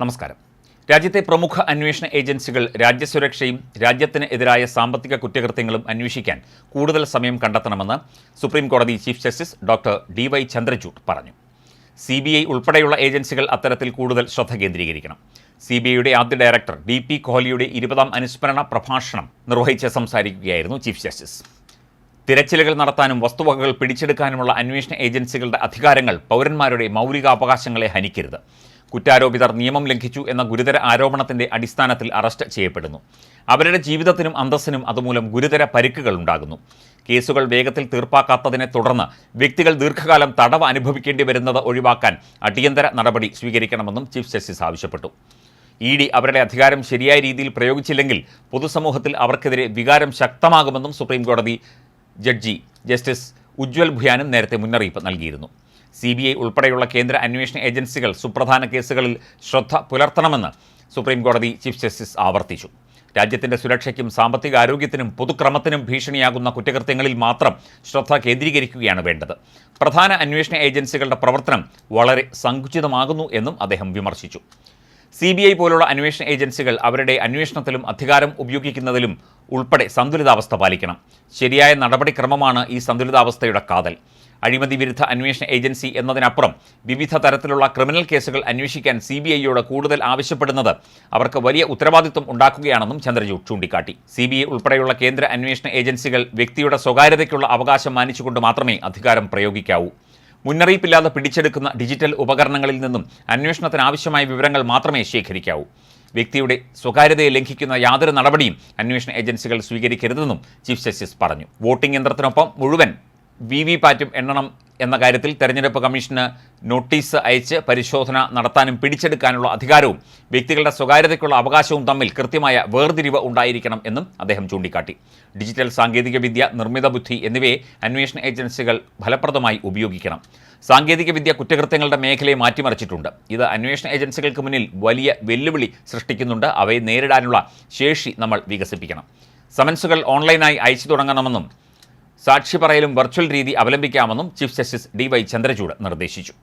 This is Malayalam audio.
നമസ്കാരം. രാജ്യത്തെ പ്രമുഖ അന്വേഷണ ഏജൻസികൾ രാജ്യസുരക്ഷയും രാജ്യത്തിന് എതിരായ സാമ്പത്തിക കുറ്റകൃത്യങ്ങളും അന്വേഷിക്കാൻ കൂടുതൽ സമയം കണ്ടെത്തണമെന്ന് സുപ്രീം കോടതി chief justice doctor D Y Chandrachud പറഞ്ഞു. സി ബി ഐ ഉൾപ്പെടെയുള്ള ഏജൻസികൾ അത്തരത്തിൽ കൂടുതൽ ശ്രദ്ധ കേന്ദ്രീകരിക്കണം. സി ബി ഐയുടെ ആദ്യ ഡയറക്ടർ ഡി പി കോഹ്ലിയുടെ ഇരുപതാം അനുസ്മരണ പ്രഭാഷണം നിർവഹിച്ച് സംസാരിക്കുകയായിരുന്നു ചീഫ് ജസ്റ്റിസ്. തിരച്ചിലുകൾ നടത്താനും വസ്തുവകകൾ പിടിച്ചെടുക്കാനുമുള്ള അന്വേഷണ ഏജൻസികളുടെ അധികാരങ്ങൾ പൗരന്മാരുടെ മൗലികാവകാശങ്ങളെ ഹനിക്കരുത്. കുറ്റാരോപിതർ നിയമം ലംഘിച്ചു എന്ന ഗുരുതര ആരോപണത്തിന്റെ അടിസ്ഥാനത്തിൽ അറസ്റ്റ് ചെയ്യപ്പെടുന്നു. അവരുടെ ജീവിതത്തിനും അന്തസ്സിനും അതുമൂലം ഗുരുതര പരിക്കുകൾ ഉണ്ടാകുന്നു. കേസുകൾ വേഗത്തിൽ തീർപ്പാക്കാത്തതിനെ തുടർന്ന് വ്യക്തികൾ ദീർഘകാലം തടവ് അനുഭവിക്കേണ്ടി വരുന്നത് ഒഴിവാക്കാൻ അടിയന്തര നടപടി സ്വീകരിക്കണമെന്നും ചീഫ് ജസ്റ്റിസ് ആവശ്യപ്പെട്ടു. ഇ ഡി അവരുടെ അധികാരം ശരിയായ രീതിയിൽ പ്രയോഗിച്ചില്ലെങ്കിൽ പൊതുസമൂഹത്തിൽ അവർക്കെതിരെ വികാരം ശക്തമാകുമെന്നും സുപ്രീം കോടതി ജഡ്ജി ജസ്റ്റിസ് ഉജ്വൽ ഭുയാനും നേരത്തെ മുന്നറിയിപ്പ് നൽകിയിരുന്നു. സി ബി ഐ ഉൾപ്പെടെയുള്ള കേന്ദ്ര അന്വേഷണ ഏജൻസികൾ സുപ്രധാന കേസുകളിൽ ശ്രദ്ധ പുലർത്തണമെന്ന് സുപ്രീം കോടതി ചീഫ് ജസ്റ്റിസ് ആവർത്തിച്ചു. രാജ്യത്തിന്റെ സുരക്ഷയ്ക്കും സാമ്പത്തിക ആരോഗ്യത്തിനും പൊതുക്രമത്തിനും ഭീഷണിയാകുന്ന കുറ്റകൃത്യങ്ങളിൽ മാത്രം ശ്രദ്ധ കേന്ദ്രീകരിക്കുകയാണ് വേണ്ടത്. പ്രധാന അന്വേഷണ ഏജൻസികളുടെ പ്രവർത്തനം വളരെ സങ്കുചിതമാകുന്നു എന്നും അദ്ദേഹം വിമർശിച്ചു. സി ബി ഐ പോലുള്ള അന്വേഷണ ഏജൻസികൾ അവരുടെ അന്വേഷണത്തിലും അധികാരം ഉപയോഗിക്കുന്നതിലും ഉൾപ്പെടെ സന്തുലിതാവസ്ഥ പാലിക്കണം. ശരിയായ നടപടിക്രമമാണ് ഈ സന്തുലിതാവസ്ഥയുടെ കാതൽ. അഴിമതി വിരുദ്ധ അന്വേഷണ ഏജൻസി എന്നതിനപ്പുറം വിവിധ തരത്തിലുള്ള ക്രിമിനൽ കേസുകൾ അന്വേഷിക്കാൻ സി ബി ഐയോട് കൂടുതൽ ആവശ്യപ്പെടുന്നത് അവർക്ക് വലിയ ഉത്തരവാദിത്വം ഉണ്ടാക്കുകയാണെന്നും ചന്ദ്രചൂഡ് ചൂണ്ടിക്കാട്ടി. സി ബി ഐ ഉൾപ്പെടെയുള്ള കേന്ദ്ര അന്വേഷണ ഏജൻസികൾ വ്യക്തിയുടെ സ്വകാര്യതയ്ക്കുള്ള അവകാശം മാനിച്ചുകൊണ്ട് മാത്രമേ അധികാരം പ്രയോഗിക്കാവൂ. മുന്നറിയിപ്പില്ലാതെ പിടിച്ചെടുക്കുന്ന ഡിജിറ്റൽ ഉപകരണങ്ങളിൽ നിന്നും അന്വേഷണത്തിന് ആവശ്യമായ വിവരങ്ങൾ മാത്രമേ ശേഖരിക്കാവൂ. വ്യക്തിയുടെ സ്വകാര്യതയെ ലംഘിക്കുന്ന യാതൊരു നടപടിയും അന്വേഷണ ഏജൻസികൾ സ്വീകരിക്കരുതെന്നും ചീഫ് ജസ്റ്റിസ് പറഞ്ഞു. വോട്ടിംഗ് യന്ത്രത്തിനൊപ്പം മുഴുവൻ വി വി പാറ്റും എണ്ണണം എന്ന കാര്യത്തിൽ തെരഞ്ഞെടുപ്പ് കമ്മീഷന് നോട്ടീസ് അയച്ച് പരിശോധന നടത്താനും പിടിച്ചെടുക്കാനുള്ള അധികാരവും വ്യക്തികളുടെ സ്വകാര്യതയ്ക്കുള്ള അവകാശവും തമ്മിൽ കൃത്യമായ വേർതിരിവ് ഉണ്ടായിരിക്കണം എന്നും അദ്ദേഹം ചൂണ്ടിക്കാട്ടി. ഡിജിറ്റൽ സാങ്കേതികവിദ്യ നിർമ്മിത ബുദ്ധി എന്നിവയെ അന്വേഷണ ഏജൻസികൾ ഫലപ്രദമായി ഉപയോഗിക്കണം. സാങ്കേതികവിദ്യ കുറ്റകൃത്യങ്ങളുടെ മേഖലയെ മാറ്റിമറിച്ചിട്ടുണ്ട്. ഇത് അന്വേഷണ ഏജൻസികൾക്ക് മുന്നിൽ വലിയ വെല്ലുവിളി സൃഷ്ടിക്കുന്നുണ്ട്. അവയെ നേരിടാനുള്ള ശേഷി നമ്മൾ വികസിപ്പിക്കണം. സമൻസുകൾ ഓൺലൈനായി അയച്ചു തുടങ്ങണമെന്നും സാക്ഷി പറയലും വെർച്വൽ രീതി അവലംബിക്കാമെന്നും chief justice D Y Chandrachud നിർദ്ദേശിച്ചു.